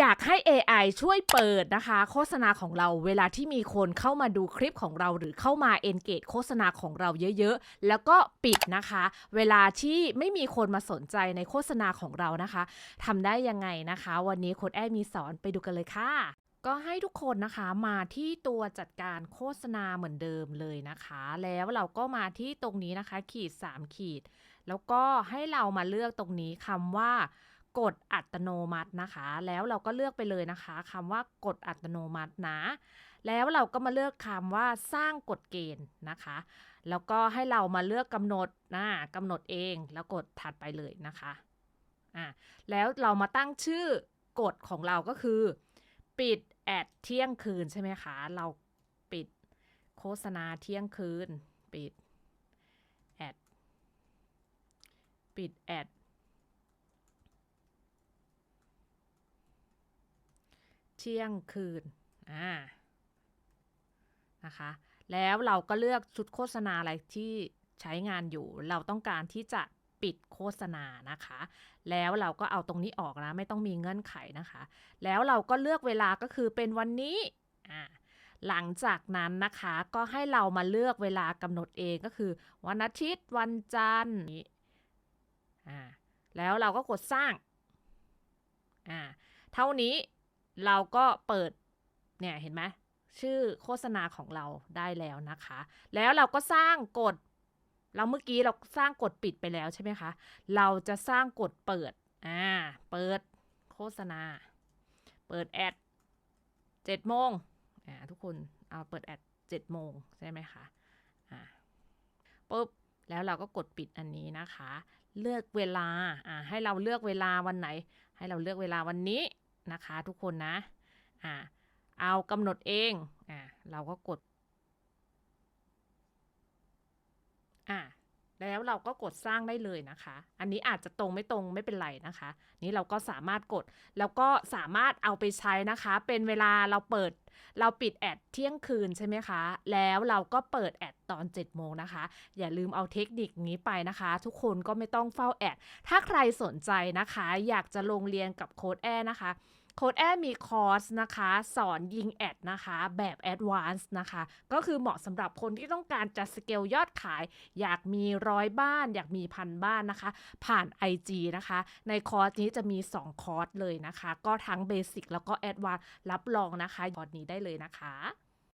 อยากให้ AI ช่วยเปิดนะคะ โฆษณาของเราเวลาที่มีคนเข้ามาดูคลิปของเรา หรือเข้ามา engage โฆษณาของเราเยอะๆ แล้วก็ปิดนะคะ เวลาที่ไม่มีคนมาสนใจในโฆษณาของเรานะคะทำได้ยังไงนะคะ วันนี้โค้ดแอมีสอนไปดูกันเลยค่ะก็ให้ทุกคนนะคะมาที่ตัวจัดการโฆษณาเหมือนเดิมเลยนะคะ แล้วเราก็มาที่ตรงนี้นะคะ ขีด 3 ขีด แล้วก็ให้เรามาเลือกตรงนี้คำว่า กดอัตโนมัตินะคะ แล้วเราก็เลือกไปเลยนะคะคำว่ากดอัตโนมัตินะ แล้วเราก็มาเลือกคำว่าสร้างกฎเกณฑ์นะคะ แล้วก็ให้เรามาเลือกกำหนดนะกำหนดเองแล้วกดถัดไปเลยนะคะอะแล้วเรามาตั้งชื่อกฎของเราก็คือ ปิดแอดเที่ยงคืนใช่ไหมคะ เราปิดโฆษณาเที่ยงคืน ปิดแอดปิดแอด เที่ยงคืนอ่านะคะ แล้วเราก็เลือกชุดโฆษณาอะไรที่ใช้งานอยู่ เราต้องการที่จะปิดโฆษณานะคะ แล้วเราก็เอาตรงนี้ออกนะ ไม่ต้องมีเงื่อนไขนะคะ แล้วเราก็เลือกเวลาก็คือเป็นวันนี้อ่าหลังจากนั้นนะคะก็ให้เรามาเลือกเวลากำหนดเองก็คือ วันอาทิตย์วันจันทร์อ่าแล้วเราก็กดสร้างอ่าเท่านี้ เราก็เปิดเนี่ยเห็นไหมชื่อโฆษณาของเราได้แล้วนะคะ แล้วเราก็สร้างกฎ เราเมื่อกี้เราสร้างกฎปิดไปแล้วใช่ไหมคะ เราจะสร้างกฎเปิด อ่า เปิดโฆษณา เปิดแอดเจ็ดโมงอ่าทุกคนเอาเปิดแอดเจ็ดโมงใช่ไหมคะ อ่าปุ๊บ แล้วเราก็กดปิดอันนี้นะคะ เลือกเวลา อ่าให้เราเลือกเวลาวันไหน ให้เราเลือกเวลาวันนี้ นะคะทุกคนนะอ่าเอากำหนดเองอ่าเราก็กดอ่าแล้วเราก็กดสร้างได้เลยนะคะ อันนี้อาจจะตรงไม่ตรงไม่เป็นไรนะคะ นี่เราก็สามารถกดแล้วก็สามารถเอาไปใช้นะคะ เป็นเวลาเราเปิด เราปิดแอดเที่ยงคืนใช่ไหมคะ แล้วเราก็เปิดแอดตอน7โมงนะคะ อย่าลืมเอาเทคนิคนี้ไปนะคะ ทุกคนก็ไม่ต้องเฝ้าแอด ถ้าใครสนใจนะคะ อยากจะลงเรียนกับโค้ดแอนะคะ ค้ดแอร์มีคอร์สนะคะ สอนยิงแอดนะคะ แบบแอดวานซ์นะคะ ก็คือเหมาะสำหรับคนที่ต้องการจะสเกลยอดขาย อยากมีร้อยบ้าน อยากมีพันบ้านนะคะ ผ่าน IG นะคะ ในคอร์สนี้จะมี 2 คอร์สเลยนะคะ ก็ทั้งเบสิกแล้วก็แอดวานซ์รับรองนะคะคอร์สนี้ได้เลยนะคะ